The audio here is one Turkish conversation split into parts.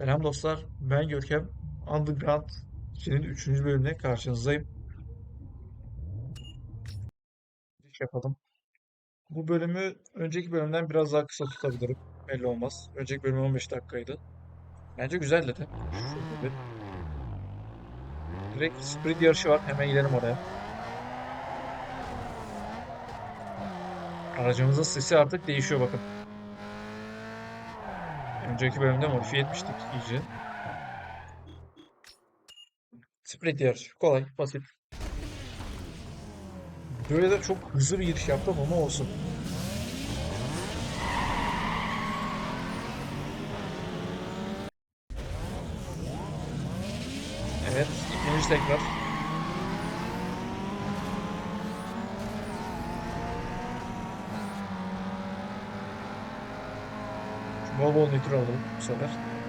Selam dostlar, ben Görkem. Underground 2'nin 3. bölümüne karşınızdayım. Giriş yapalım. Bu bölümü önceki bölümden biraz daha kısa tutabilirim. Belli olmaz. Önceki bölüm 15 dakikaydı. Bence güzel dedi. Şöyle bir- Direkt sprint yarışı var. Hemen gidelim oraya. Aracımızın sesi artık değişiyor bakın. Önceki bölümde modifiye etmiştik iyice. Sprint yarışı. Kolay, basit. Böyle de çok hızlı bir giriş yaptım ama olsun. Evet, ikinci tekrar. Bol bol nitro alalım bu sefer.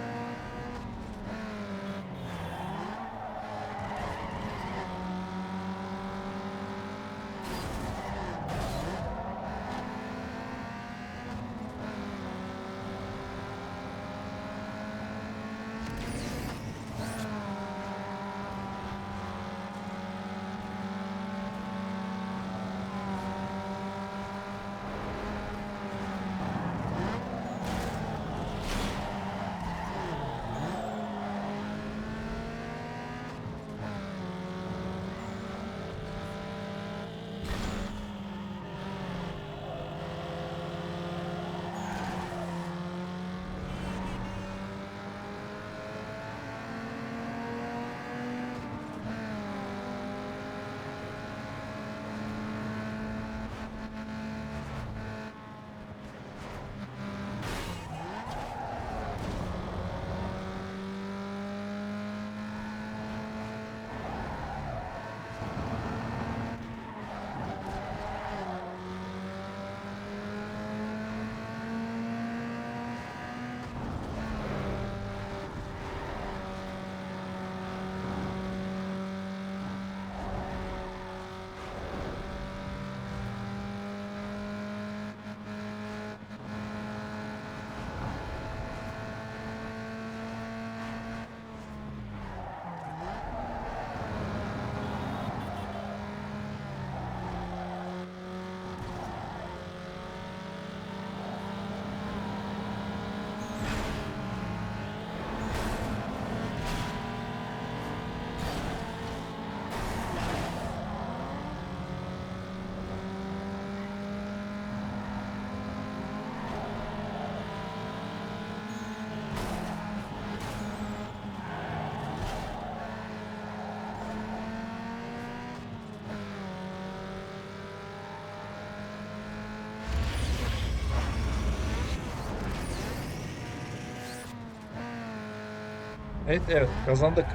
Evet, evet, kazandık.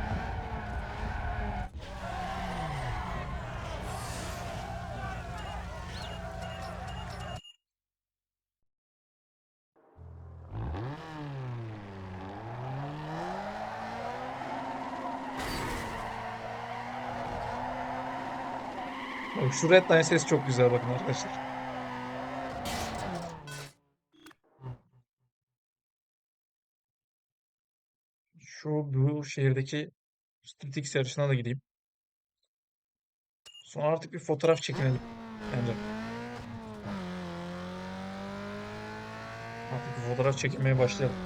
Bak şu Redline sesi çok güzel bakın arkadaşlar. Bu şehirdeki Street yarışına da gideyim. Sonra artık bir fotoğraf çekinelim bence. Artık bir fotoğraf çekilmeye başlayalım.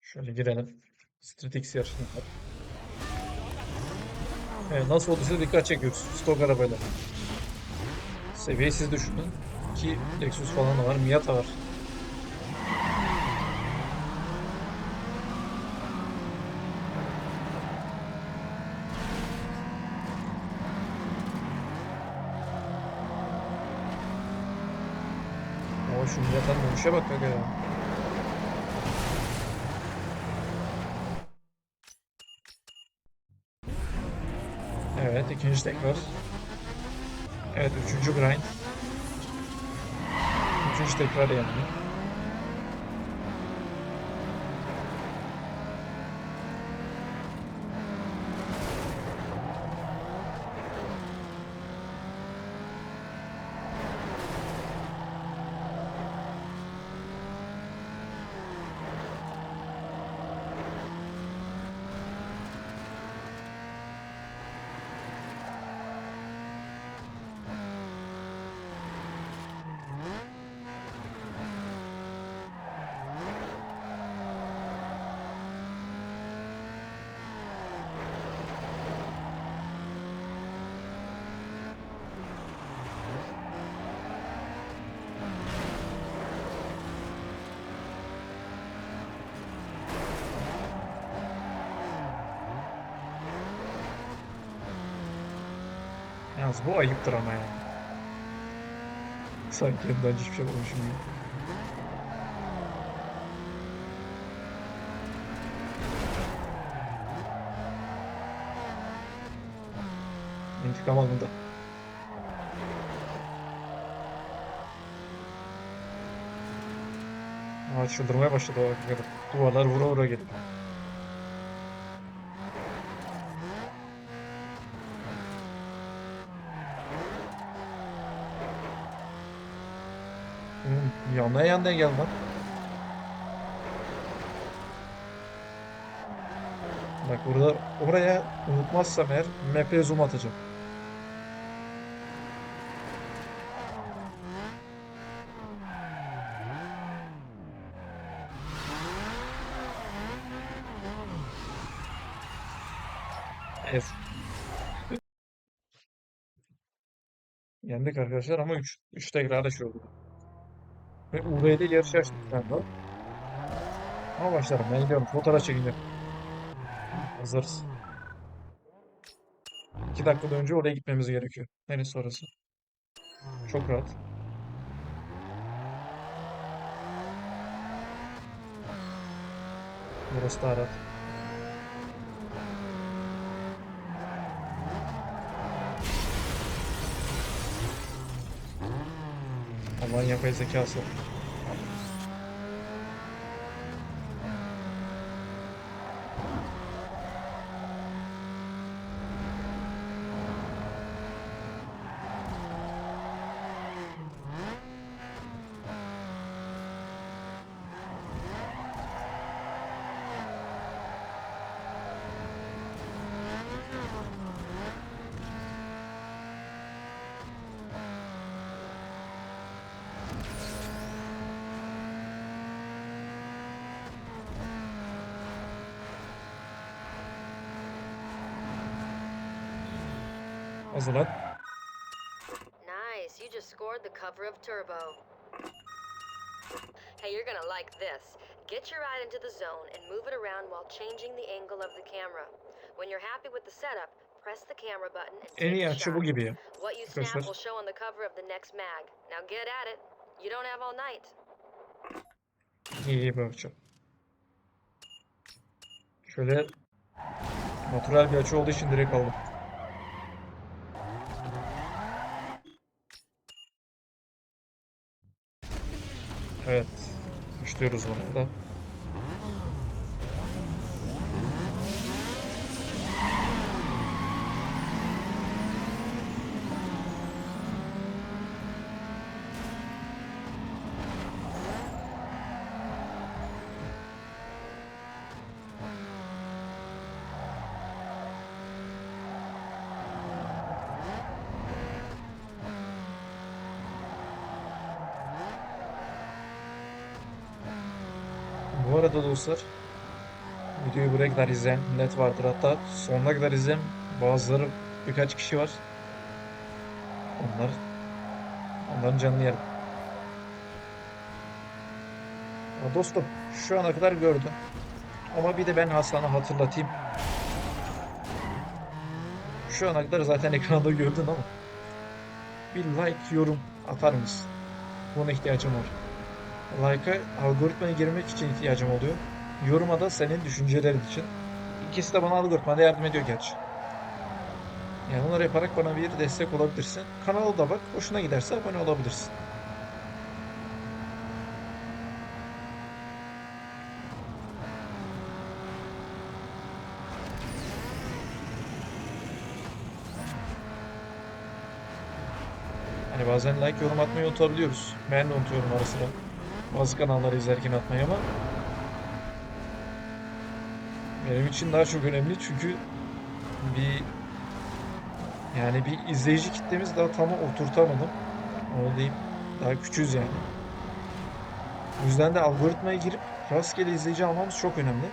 Şöyle girelim. Street X yarışına. Evet, nasıl olduysa dikkat çekiyoruz. Stok arabayla. Seviyesiz düşünün. Ki Lexus falan var. Miata var. Ama şu Miata'nın dönüşe bak ya. Evet ikinci tekrar. Evet üçüncü grind. Üçüncü tekrar yani. Yalnız bu ayıptır ama ya. Sanki daha önce hiçbir şey yapmamışım gibi. İntikam alındı. Aa, çıldırmaya başladı o hakikaten. Duvarlar vura vura geliyor. Yandan yandan gel lan. Bak burada oraya unutmazsam eğer map'e zoom atacağım. Evet. Yendik arkadaşlar ama 3 3 tekrar da şey oldu. Ve UV'de yarış açtık ben de. Ama başlarım ben gidiyorum fotoğraf çekeceğim. Hazırız. 2 dakika önce oraya gitmemiz gerekiyor. Neresi orası? Çok rahat. Burası da rahat. manyak ve zekası. Hazırlan. Nice, you just scored the cover of Turbo. Hey, you're gonna like this. Get your ride into the zone and move it around while changing the angle of the camera. When you're happy with the setup, press the camera button and En iyi açı bu gibi. What you snap will show on the cover of the next mag. Now get at it. You don't have all night. İyi iyi bakacağım. Şöyle natural bir açı olduğu için direkt aldım. Evet. Başlıyoruz bunu da. Bu arada dostlar videoyu buraya kadar izleyen net vardır. Hatta sonuna kadar izleyen bazıları birkaç kişi var. Onlar onların canını yerim. Ya dostum şu ana kadar gördün. Ama bir de ben Hasan'a hatırlatayım. Şu ana kadar zaten ekranda gördün ama bir like, yorum atar mısın? Buna ihtiyacım var. Like'a algoritmaya girmek için ihtiyacım oluyor. Yoruma da senin düşüncelerin için. İkisi de bana algoritmada yardım ediyor gerçi. Yani onları yaparak bana bir destek olabilirsin. Kanala da bak. Hoşuna giderse abone olabilirsin. Hani bazen like, yorum atmayı unutabiliyoruz. Ben de unutuyorum ara sıra. Bazı kanalları izlerken atmayı ama benim için daha çok önemli çünkü bir yani bir izleyici kitlemiz daha tam oturtamadım. Onu diyeyim. Daha küçüğüz yani. Bu yüzden de algoritmaya girip rastgele izleyici almamız çok önemli.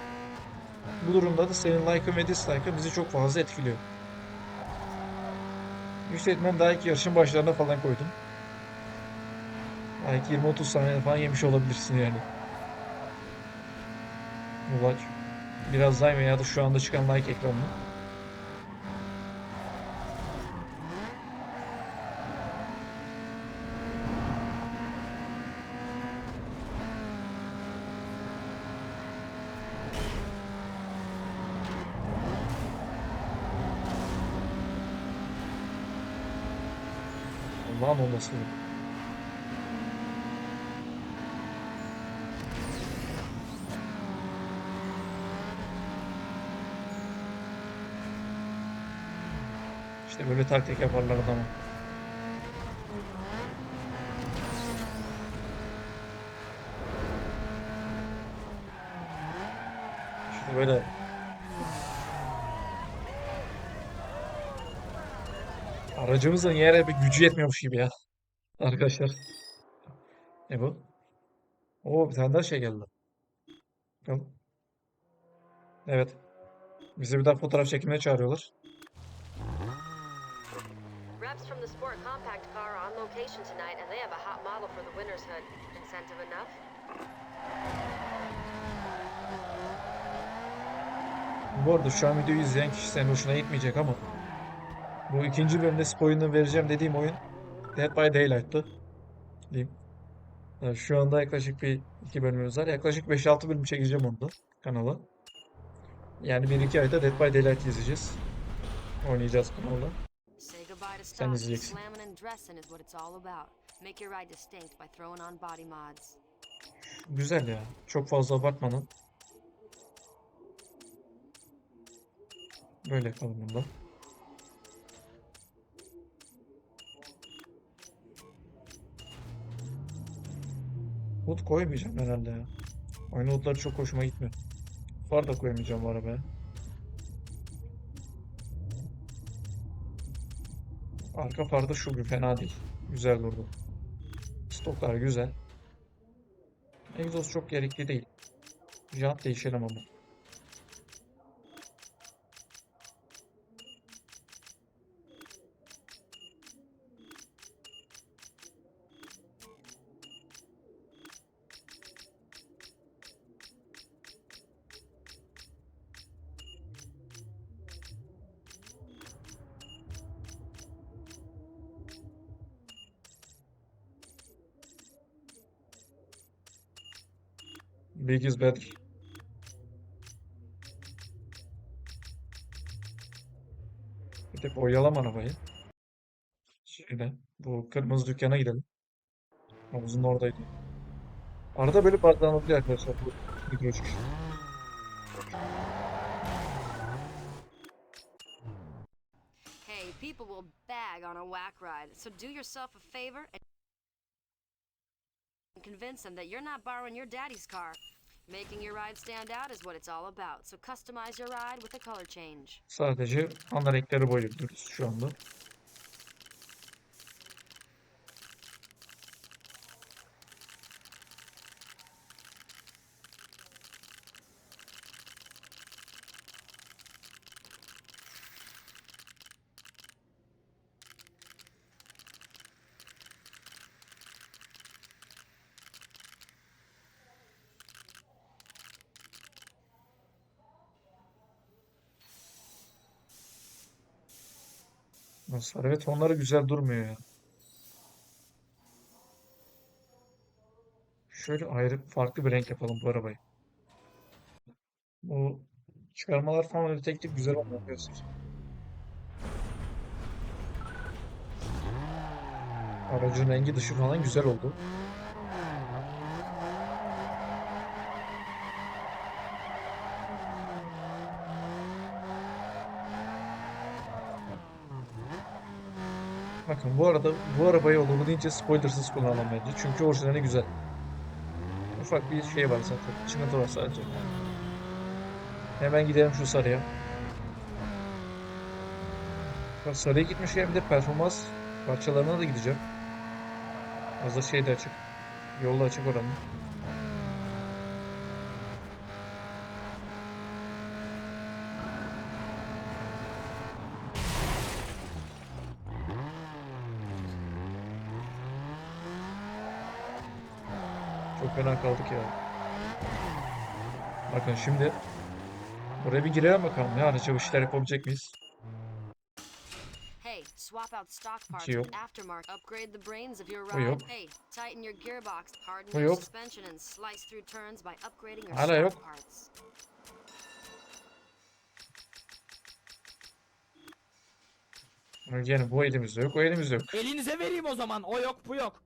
Bu durumda da senin like'ın ve dislike'ın bizi çok fazla etkiliyor. Yükseltmem daha ilk yarışın başlarına falan koydum. Belki 20-30 saniye falan yemiş olabilirsin yani. Ulaç. Biraz daha ya da şu anda çıkan like ekranı. Allah'ın olasılığı. İşte böyle taktik yaparlar adamı. İşte böyle aracımızın yere bir gücü yetmiyormuş gibi ya. Arkadaşlar. Ne bu? Oo bir tane daha şey geldi. Evet. Bizi bir daha fotoğraf çekmeye çağırıyorlar. Reps from the Sport Compact car are on location tonight, and they have a hot model for the winner's hood. Incentive enough? Bu arada şu an videoyu izleyen kişi senin hoşuna gitmeyecek ama bu ikinci bölümde spoilerını vereceğim dediğim oyun Dead by Daylight'tı. Diyeyim. Yani şu anda yaklaşık bir iki bölümümüz var. Yaklaşık 5-6 bölüm çekeceğim onu da kanala. Yani 1-2 ayda Dead by Daylight izleyeceğiz. Oynayacağız kanalda. Sen izleyeceksin. Slamming and dressing is what it's all about. Make your ride distinct by throwing on body mods. Güzel ya. Çok fazla abartmadan. Böyle yapalım bunda. Hood koymayacağım herhalde ya. Aynı hoodlar çok hoşuma gitmiyor. Far da koyamayacağım bu arabaya. Arka farda şu bir fena değil. Güzel durdu. Stoklar güzel. Egzoz çok gerekli değil. Jant değişelim ama. Big is better. Bir tek oyalama arabayı. Şeyde, bu kırmızı dükkana gidelim. Havuzun oradaydı. Arada böyle bazılanabiliyor arkadaşlar bu video. Hey, people will bag on a whack ride, so do yourself a favor and convince them that you're not borrowing your daddy's car. Making your ride stand out is what it's all about, so customize your ride with a color change. Sadece ana renkleri boyuyoruz şu anda. Nasıl? Evet tonları güzel durmuyor ya. Şöyle ayrı farklı bir renk yapalım bu arabayı. Bu çıkarmalar falan öyle tek tek güzel olmuyor diyorsun. Aracın rengi dışı falan güzel oldu. Bakın bu arada bu arabayı olabildiğince spoilersız kullanalım bence. Çünkü orijinali güzel. Ufak bir şey var zaten. Çıkıntı var sadece. Hemen gidelim şu sarıya. Bak sarıya gitmişken bir de performans parçalarına da gideceğim. Hazır şey de açık. Yolda açık oranın. Fena kaldık ya. Bakın şimdi buraya bir girelim bakalım ya araca bu işler yapabilecek miyiz? Swap out stock parts yok. with aftermarket. Upgrade the brains of your Bu yok. ride. Hey, tighten your gearbox, harden Bu your yok. suspension, and slice through turns by upgrading your Hala yok. parts. Yani bu elimizde yok, o elimizde yok. Elinize vereyim o zaman. O yok bu yok.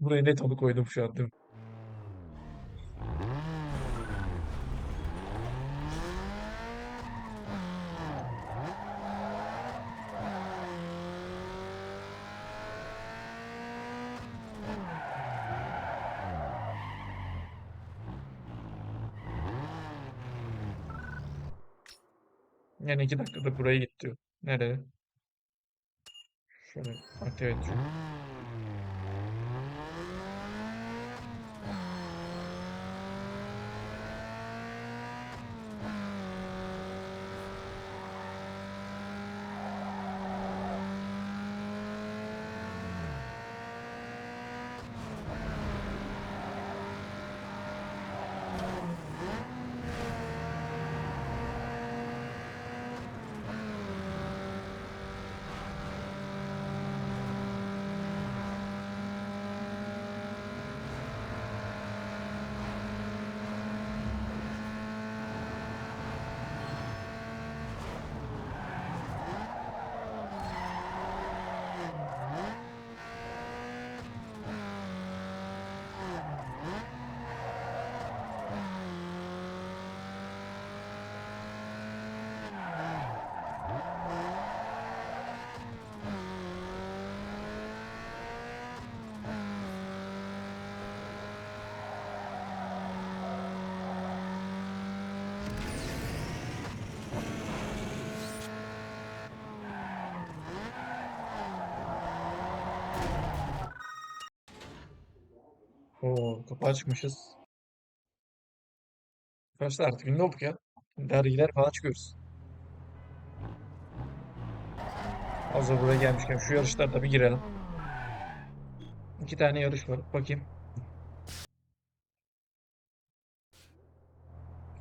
Buraya net onu koydum şu an değil mi? İki dakikada buraya git diyor. Nereye? Şöyle aktive edeceğim. Oo, kapağı çıkmışız. Arkadaşlar artık ünlü olduk ya. Dergiler falan çıkıyoruz. Hazır buraya gelmişken şu yarışlarda bir girelim. İki tane yarış var. Bakayım.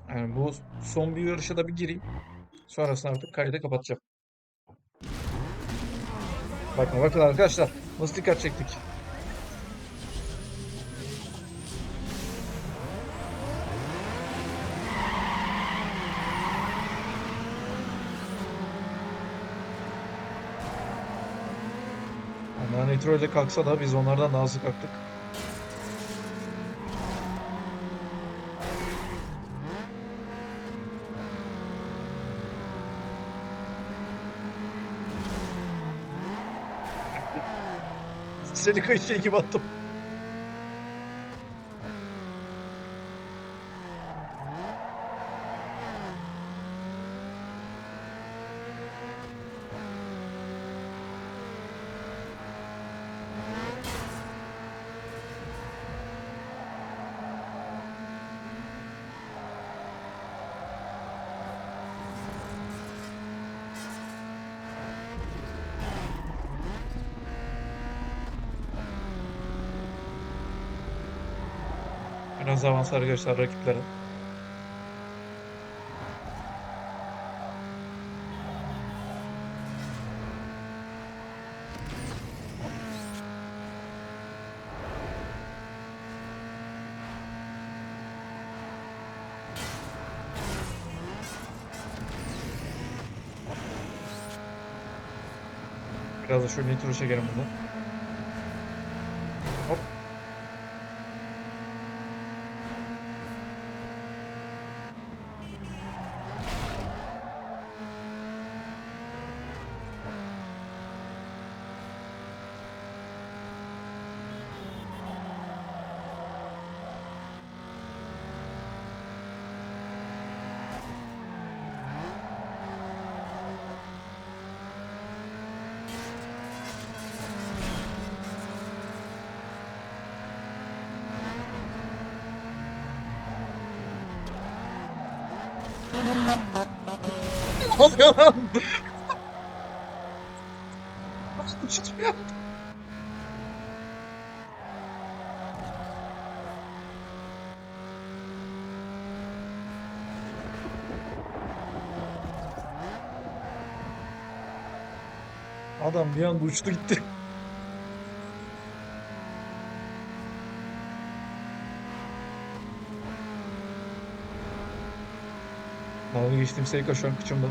Yani bu son bir yarışa da bir gireyim. Sonrasında artık kaydı kapatacağım. Bakın bakın arkadaşlar. Nasıl dikkat çektik. İle kalksa da biz onlardan daha hızlı kalktık. Seni şey gibi attım. Biraz avans arkadaşlar rakiplere. Biraz da şu nitro çekelim bunu. Ne oluyor lan? Adam bir anda uçtu gitti. geçtim Sevka şu an kıçımda.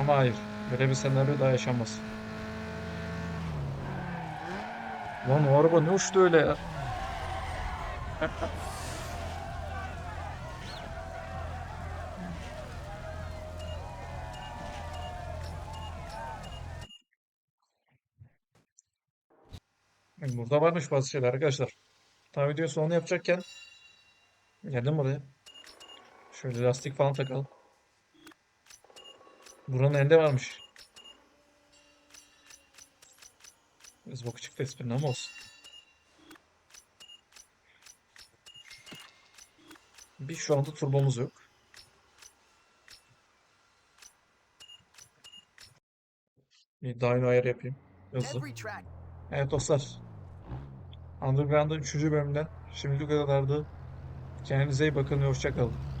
Ama hayır. Böyle bir senaryo daha yaşanmaz. Lan o araba ne uçtu öyle ya? Burada varmış bazı şeyler arkadaşlar. Tam video sonunu yapacakken geldim buraya. Şöyle lastik falan takalım. Buranın elinde varmış. Biz boku çıktı esprinin ama olsun. Bir şu anda turbomuz yok. Bir dyno ayarı yapayım. Hızlı. Evet dostlar. Underground'ın 3. bölümünden şimdilik kadardı. Kendinize iyi bakın ve hoşça kalın.